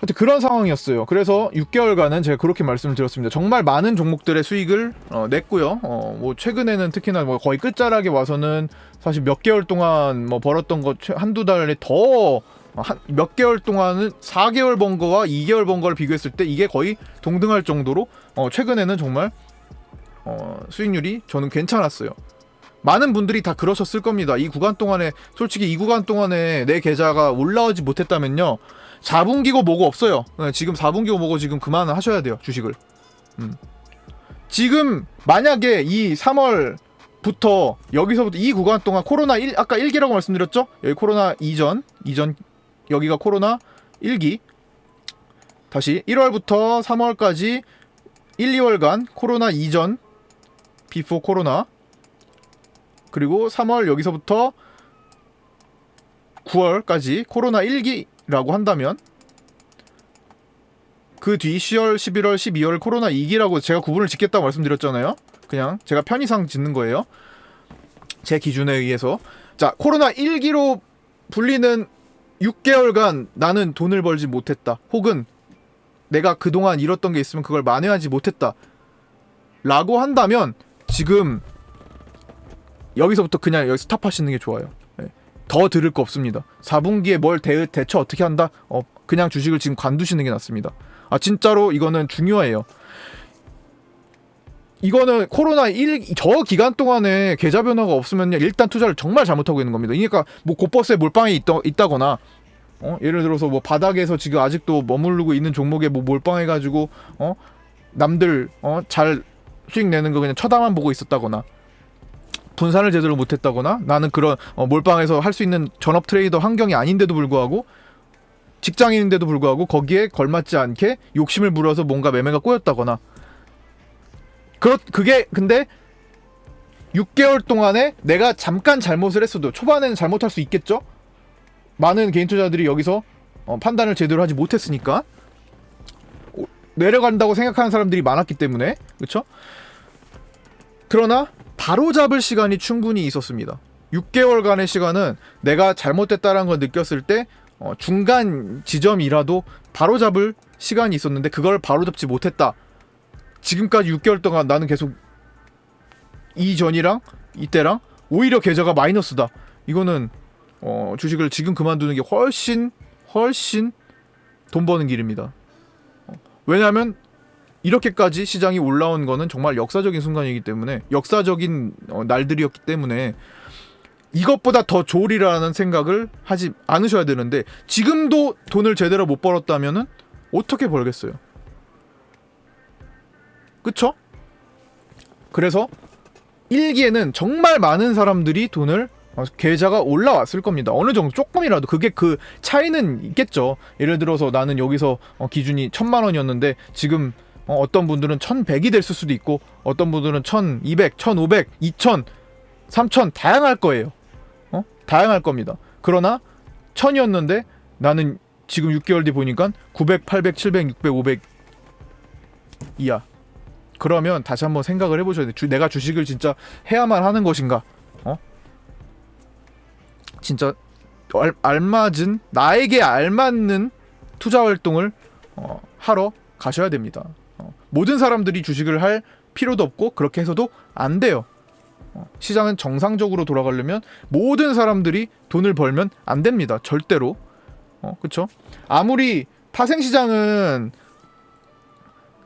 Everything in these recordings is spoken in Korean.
하여튼 그런 상황이었어요. 그래서 6개월간은 제가 그렇게 말씀을 드렸습니다. 정말 많은 종목들의 수익을 어, 냈고요. 어, 뭐 최근에는 특히나 뭐 거의 끝자락에 와서는 사실 몇 개월 동안 뭐 벌었던 거 최- 한두 달에 더 한몇 개월 동안은 4개월 번 거와 2개월 번 거를 비교했을 때 이게 거의 동등할 정도로 어, 최근에는 정말 어, 수익률이 저는 괜찮았어요. 많은 분들이 다 그러셨을 겁니다. 이 구간 동안에 솔직히 이 구간 동안에 내 계좌가 올라오지 못했다면요. 4분기고 뭐고 없어요. 네, 지금 4분기고 뭐고 지금 그만 하셔야 돼요. 주식을. 음. 지금 만약에 이 3월부터 여기서부터 이 구간 동안 코로나 1 아까 1기라고 말씀드렸죠? 여기 코로나 이전 이전 여기가 코로나 1기 다시 1월부터 3월까지 1, 2월간 코로나 이전 비포 코로나 그리고 3월 여기서부터 9월까지 코로나 1기라고 한다면 그 뒤 10월, 11월, 12월 코로나 2기라고 제가 구분을 짓겠다고 말씀드렸잖아요. 그냥 제가 편의상 짓는 거예요. 제 기준에 의해서 자 코로나 1기로 불리는 6개월간 나는 돈을 벌지 못했다. 혹은 내가 그동안 잃었던 게 있으면 그걸 만회하지 못했다. 라고 한다면 지금 여기서부터 그냥 여기 스탑하시는 게 좋아요. 예. 더 들을 거 없습니다. 4분기에 뭘 대, 대처 어떻게 한다? 어, 그냥 주식을 지금 관두시는 게 낫습니다. 아 진짜로 이거는 중요해요. 이거는 코로나 1, 저 기간 동안에 계좌 변화가 없으면 일단 투자를 정말 잘못하고 있는 겁니다. 그러니까 뭐 곧버스에 몰빵이 있다, 있다거나 어? 예를 들어서 뭐 바닥에서 지금 아직도 머무르고 있는 종목에 뭐 몰빵해가지고 어? 남들 어? 잘 수익 내는 거 그냥 쳐다만 보고 있었다거나 분산을 제대로 못했다거나 나는 그런 어, 몰빵에서 할 수 있는 전업 트레이더 환경이 아닌데도 불구하고 직장인인데도 불구하고 거기에 걸맞지 않게 욕심을 부려서 뭔가 매매가 꼬였다거나 그렇 그게 근데 6개월 동안에 내가 잠깐 잘못을 했어도 초반에는 잘못할 수 있겠죠. 많은 개인 투자들이 여기서 어, 판단을 제대로 하지 못했으니까 오- 내려간다고 생각하는 사람들이 많았기 때문에 그렇죠. 그러나 바로 잡을 시간이 충분히 있었습니다. 6개월간의 시간은 내가 잘못됐다라는 걸 느꼈을 때 어, 중간 지점이라도 바로 잡을 시간이 있었는데 그걸 바로 잡지 못했다. 지금까지 6개월 동안 나는 계속 이전이랑 이때랑 오히려 계좌가 마이너스다. 이거는 어, 주식을 지금 그만두는 게 훨씬 훨씬 돈 버는 길입니다. 어, 왜냐하면 이렇게까지 시장이 올라온 거는 정말 역사적인 순간이기 때문에 역사적인 어, 날들이었기 때문에 이것보다 더 좋으리라는 생각을 하지 않으셔야 되는데 지금도 돈을 제대로 못 벌었다면은 어떻게 벌겠어요? 그쵸? 그래서 1기에는 정말 많은 사람들이 돈을 어, 계좌가 올라왔을 겁니다. 어느 정도 조금이라도 그게 그 차이는 있겠죠. 예를 들어서 나는 여기서 어, 기준이 천만 원이었는데 지금 어, 떤 분들은 1100이 됐을 수도 있고 어떤 분들은 1200, 1500, 2000, 3000 다양할 거예요. 어? 다양할 겁니다. 그러나 1000이었는데 나는 지금 6개월 뒤 보니까 900, 800, 700, 600, 500 이야. 그러면 다시 한번 생각을 해보셔야 돼. 주, 내가 주식을 진짜 해야만 하는 것인가? 어? 진짜 알, 알맞은 나에게 알맞는 투자 활동을 어, 하러 가셔야 됩니다. 어, 모든 사람들이 주식을 할 필요도 없고 그렇게 해서도 안 돼요. 어, 시장은 정상적으로 돌아가려면 모든 사람들이 돈을 벌면 안 됩니다. 절대로. 어, 그렇죠? 아무리 파생 시장은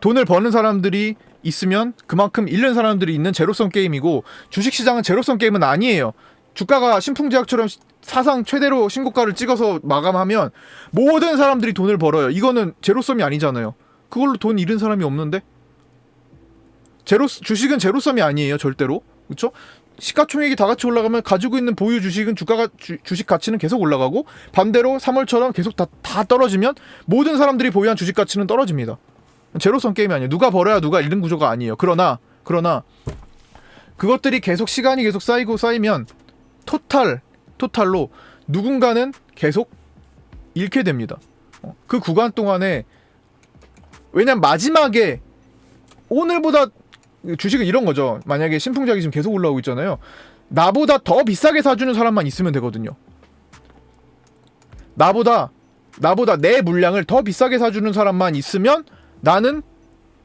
돈을 버는 사람들이 있으면 그만큼 잃는 사람들이 있는 제로섬 게임이고 주식 시장은 제로섬 게임은 아니에요. 주가가 신풍제약처럼 시- 사상 최대로 신고가를 찍어서 마감하면 모든 사람들이 돈을 벌어요. 이거는 제로섬이 아니잖아요. 그걸로 돈 잃은 사람이 없는데 제로 주식은 제로섬이 아니에요. 절대로. 그렇죠? 시가총액이 다 같이 올라가면 가지고 있는 보유 주식은 주가가 주, 주식 가치는 계속 올라가고 반대로 3월처럼 계속 다, 다 떨어지면 모든 사람들이 보유한 주식 가치는 떨어집니다. 제로섬 게임이 아니에요. 누가 벌어야 누가 잃는 구조가 아니에요. 그러나 그러나 그것들이 계속 시간이 계속 쌓이고 쌓이면 토탈 토탈로 누군가는 계속 잃게 됩니다. 어, 그 구간 동안에 왜냐면 마지막에 오늘보다 주식은 이런 거죠. 만약에 신풍작이 지금 계속 올라오고 있잖아요. 나보다 더 비싸게 사주는 사람만 있으면 되거든요. 나보다 나보다 내 물량을 더 비싸게 사주는 사람만 있으면 나는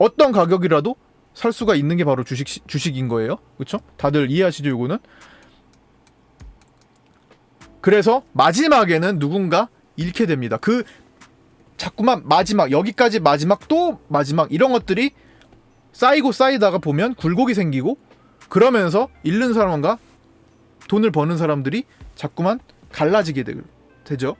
어떤 가격이라도 살 수가 있는 게 바로 주식 시- 주식인 거예요. 그렇죠? 다들 이해하시죠, 이거는? 그래서 마지막에는 누군가 잃게 됩니다. 그 자꾸만 마지막 여기까지 마지막 또 마지막 이런 것들이 쌓이고 쌓이다가 보면 굴곡이 생기고 그러면서 잃는 사람과 돈을 버는 사람들이 자꾸만 갈라지게 되, 되죠.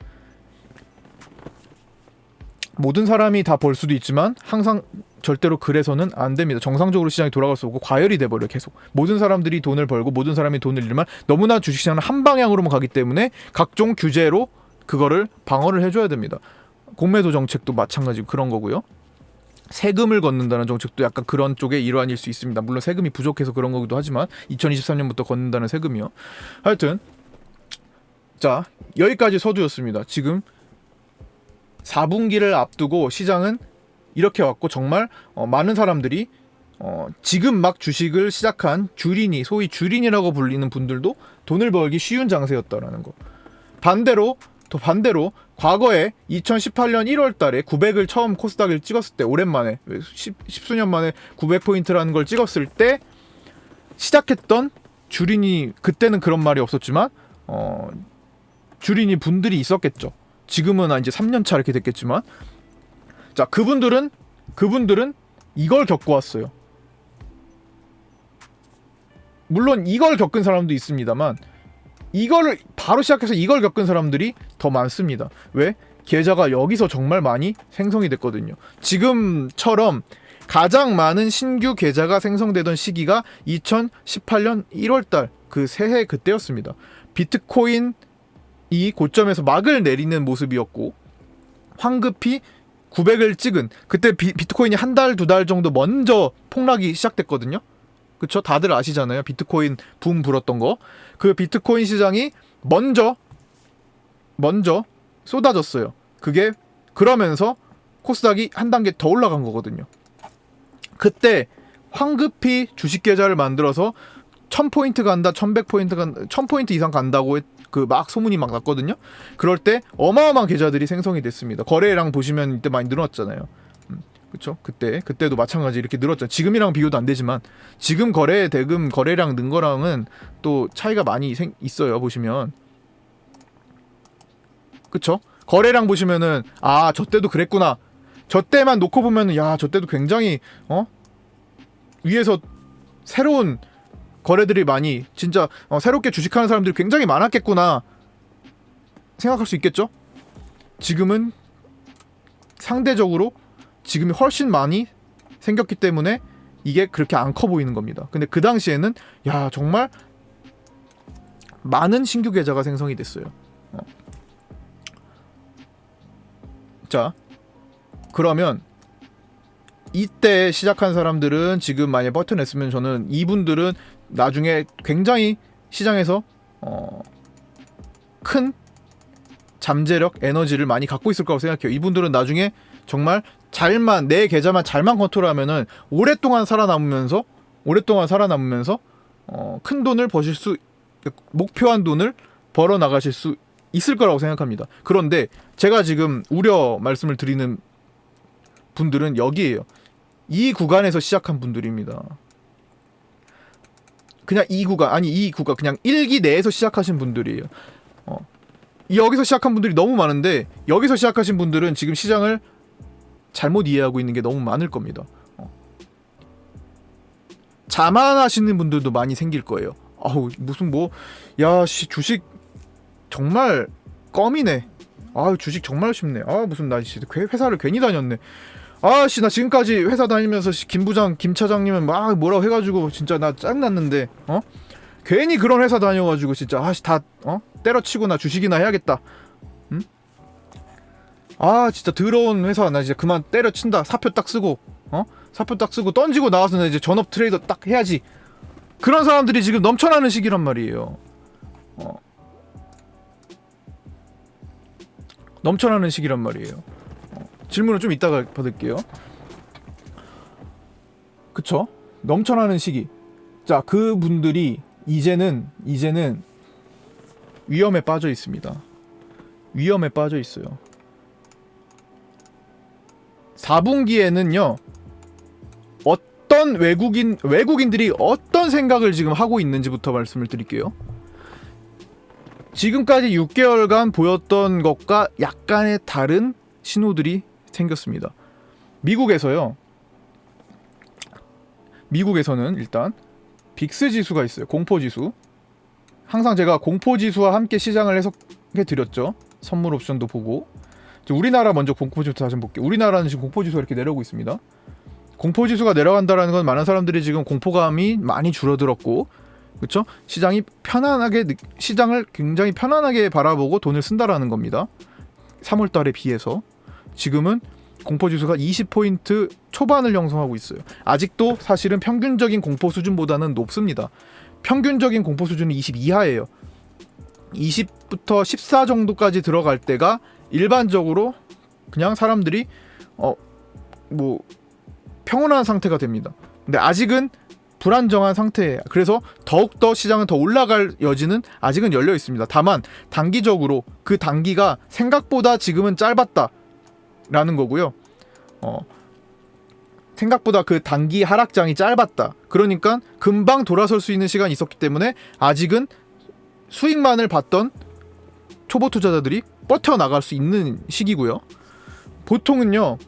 모든 사람이 다 벌 수도 있지만 항상 절대로 그래서는 안 됩니다. 정상적으로 시장이 돌아갈 수 없고 과열이 돼버려 계속. 모든 사람들이 돈을 벌고 모든 사람이 돈을 잃으면 너무나 주식시장은 한 방향으로만 가기 때문에 각종 규제로 그거를 방어를 해줘야 됩니다. 공매도 정책도 마찬가지고 그런 거고요. 세금을 걷는다는 정책도 약간 그런 쪽의 일환일 수 있습니다. 물론 세금이 부족해서 그런 거기도 하지만 2023년부터 걷는다는 세금이요. 하여튼 자 여기까지 서두였습니다. 지금 4분기를 앞두고 시장은 이렇게 왔고 정말 어, 많은 사람들이 어, 지금 막 주식을 시작한 주린이 소위 주린이라고 불리는 분들도 돈을 벌기 쉬운 장세였다라는 거. 반대로 또 반대로 과거에 2018년 1월 달에 900을 처음 코스닥을 찍었을 때 오랜만에 10, 십수년 만에 900포인트라는 걸 찍었을 때 시작했던 주린이 그때는 그런 말이 없었지만 어 주린이 분들이 있었겠죠. 지금은 이제 3년 차 이렇게 됐겠지만 자, 그분들은 그분들은 이걸 겪고 왔어요. 물론 이걸 겪은 사람도 있습니다만 이거를 바로 시작해서 이걸 겪은 사람들이 더 많습니다. 왜? 계좌가 여기서 정말 많이 생성이 됐거든요. 지금처럼 가장 많은 신규 계좌가 생성되던 시기가 2018년 1월달 그 새해 그때였습니다. 비트코인 이 고점에서 막을 내리는 모습이었고 황급히 900을 찍은 그때 비, 비트코인이 한 달 두 달 정도 먼저 폭락이 시작됐거든요. 그쵸? 다들 아시잖아요. 비트코인 붐 불었던 거. 그 비트코인 시장이 먼저 먼저 쏟아졌어요. 그게 그러면서 코스닥이 한 단계 더 올라간 거거든요. 그때 황급히 주식 계좌를 만들어서 1000포인트 간다, 1100포인트 간다, 1000포인트 이상 간다고 그 막 소문이 막 났거든요. 그럴 때 어마어마한 계좌들이 생성이 됐습니다. 거래량 보시면 이때 많이 늘어났잖아요. 음, 그렇죠? 그때 그때도 마찬가지 이렇게 늘었잖아요. 지금이랑 비교도 안 되지만 지금 거래 대금 거래량 는 거랑은 또 차이가 많이 생, 있어요. 보시면 그쵸? 거래량 보시면은 아 저 때도 그랬구나. 저 때만 놓고 보면은 야 저 때도 굉장히 어 위에서 새로운 거래들이 많이 진짜 어, 새롭게 주식하는 사람들이 굉장히 많았겠구나 생각할 수 있겠죠? 지금은 상대적으로 지금이 훨씬 많이 생겼기 때문에 이게 그렇게 안 커 보이는 겁니다. 근데 그 당시에는 야 정말 많은 신규 계좌가 생성이 됐어요. 어. 자 그러면 이때 시작한 사람들은 지금 만약 버텨냈으면 저는 이분들은 나중에 굉장히 시장에서 어, 큰 잠재력, 에너지를 많이 갖고 있을 거라고 생각해요. 이분들은 나중에 정말 잘만 내 계좌만 잘만 컨트롤하면은 오랫동안 살아남으면서 오랫동안 살아남으면서 어, 큰 돈을 버실 수 목표한 돈을 벌어 나가실 수 있을 거라고 생각합니다. 그런데 제가 지금 우려 말씀을 드리는 분들은 여기에요. 이 구간에서 시작한 분들입니다. 그냥 이 구간 아니 이 구간 그냥 1기 내에서 시작하신 분들이에요. 어. 여기서 시작한 분들이 너무 많은데 여기서 시작하신 분들은 지금 시장을 잘못 이해하고 있는 게 너무 많을 겁니다. 어. 자만하시는 분들도 많이 생길 거예요. 아우 무슨 뭐 야씨 주식 정말 껌이네. 아 주식 정말 쉽네. 아 무슨 나 진짜 회사를 괜히 다녔네. 아씨 나 지금까지 회사 다니면서 씨, 김 부장 김 차장님은 막 뭐라고 해가지고 진짜 나 짱났는데 어 괜히 그런 회사 다녀가지고 진짜 아씨 다 어 때려치고 나 주식이나 해야겠다 응? 아 진짜 더러운 회사 나 이제 그만 때려친다 사표 딱 쓰고 어 사표 딱 쓰고 던지고 나와서 는 이제 전업 트레이더 딱 해야지 그런 사람들이 지금 넘쳐나는 시기란 말이에요 어 넘쳐나는 시기란 말이에요 질문을 좀 이따가 받을게요. 그쵸? 넘쳐나는 시기. 자, 그분들이 이제는 이제는 위험에 빠져 있습니다. 위험에 빠져 있어요. 4분기에는요. 어떤 외국인 외국인들이 어떤 생각을 지금 하고 있는지부터 말씀을 드릴게요. 지금까지 6개월간 보였던 것과 약간의 다른 신호들이 생겼습니다. 미국에서요. 미국에서는 일단 빅스 지수가 있어요. 공포 지수. 항상 제가 공포 지수와 함께 시장을 해석해 드렸죠. 선물 옵션도 보고. 우리나라 먼저 공포 지수 다시 한번 볼게요. 우리나라는 지금 공포 지수가 이렇게 내려오고 있습니다. 공포 지수가 내려간다라는 건 많은 사람들이 지금 공포감이 많이 줄어들었고 그렇죠? 시장이 편안하게 느- 시장을 굉장히 편안하게 바라보고 돈을 쓴다라는 겁니다. 3월 달에 비해서 지금은 공포 지수가 20포인트 초반을 형성하고 있어요. 아직도 사실은 평균적인 공포 수준보다는 높습니다. 평균적인 공포 수준은 20 이하예요. 20부터 14 정도까지 들어갈 때가 일반적으로 그냥 사람들이 어 뭐 평온한 상태가 됩니다. 근데 아직은 불안정한 상태예요. 그래서 더욱더 시장은 더 올라갈 여지는 아직은 열려 있습니다. 다만 단기적으로 그 단기가 생각보다 지금은 짧았다라는 거고요. 어, 생각보다 그 단기 하락장이 짧았다. 그러니까 금방 돌아설 수 있는 시간이 있었기 때문에 아직은 수익만을 봤던 초보 투자자들이 버텨 나갈 수 있는 시기고요. 보통은요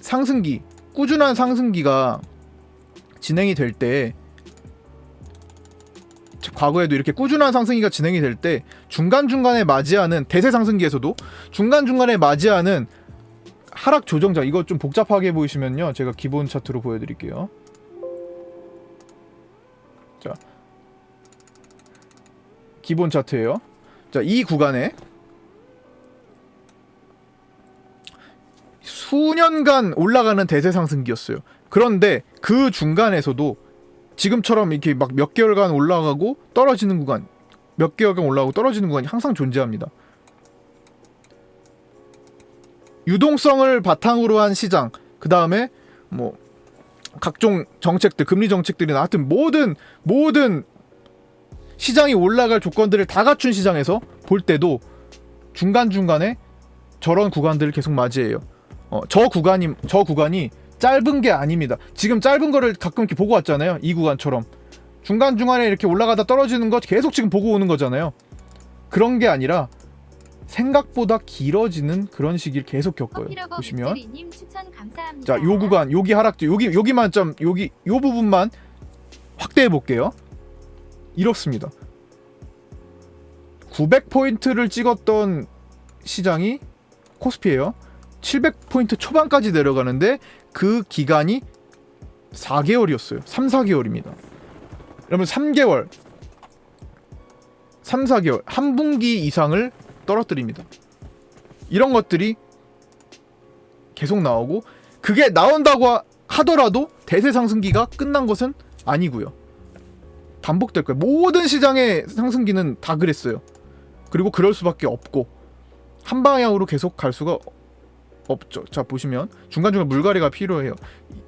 상승기 꾸준한 상승기가 진행이 될 때 과거에도 이렇게 꾸준한 상승기가 진행이 될 때 중간중간에 맞이하는 대세 상승기에서도 중간중간에 맞이하는 하락 조정장 이거 좀 복잡하게 보이시면요 제가 기본 차트로 보여 드릴게요 자 기본 차트예요 자 이 구간에 수년간 올라가는 대세 상승기였어요. 그런데 그 중간에서도 지금처럼 이렇게 막 몇 개월간 올라가고 떨어지는 구간 몇 개월간 올라가고 떨어지는 구간이 항상 존재합니다. 유동성을 바탕으로 한 시장 그 다음에 뭐 각종 정책들 금리 정책들이나 하여튼 모든 모든 시장이 올라갈 조건들을 다 갖춘 시장에서 볼 때도 중간 중간에 저런 구간들을 계속 맞이해요. 어, 저 구간이 저 구간이 짧은 게 아닙니다. 지금 짧은 거를 가끔 이렇게 보고 왔잖아요. 이 구간처럼 중간 중간에 이렇게 올라가다 떨어지는 거 계속 지금 보고 오는 거잖아요. 그런 게 아니라 생각보다 길어지는 그런 시기를 계속 겪어요. 보시면. 자, 요 구간 여기 하락도 여기 여기만 좀 여기 요 부분만 확대해 볼게요. 이렇습니다. 900포인트를 찍었던 시장이 코스피예요. 700포인트 초반까지 내려가는데 그 기간이 4개월이었어요. 3, 4개월입니다. 그러면 3개월 3, 4개월 한 분기 이상을 떨어뜨립니다. 이런 것들이 계속 나오고 그게 나온다고 하- 하더라도 대세 상승기가 끝난 것은 아니고요. 반복될 거예요. 모든 시장의 상승기는 다 그랬어요. 그리고 그럴 수밖에 없고 한 방향으로 계속 갈 수가 없죠. 자 보시면 중간중간 물갈이가 필요해요. 이-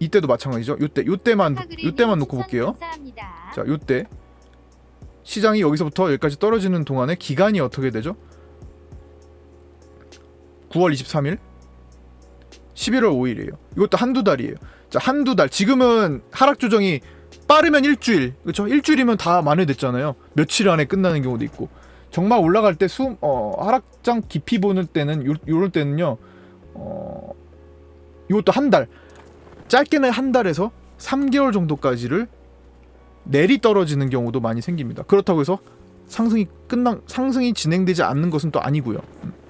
이때도 마찬가지죠. 요때 요때만 요때만 놓고 볼게요. 감사합니다. 자, 요때 시장이 여기서부터 여기까지 떨어지는 동안에 기간이 어떻게 되죠? 9월 23일, 11월 5일이에요. 이것도 한두 달이에요. 자, 한두 달. 지금은 하락 조정이 빠르면 일주일, 그렇죠? 일주일이면 다 만회됐잖아요. 며칠 안에 끝나는 경우도 있고. 정말 올라갈 때 수, 어, 하락장 깊이 보는 때는 요, 요럴 때는요. 어, 이것도 한 달. 짧게는 한 달에서 3개월 정도까지를 내리 떨어지는 경우도 많이 생깁니다. 그렇다고 해서 상승이 끝난 상승이 진행되지 않는 것은 또 아니고요. 음.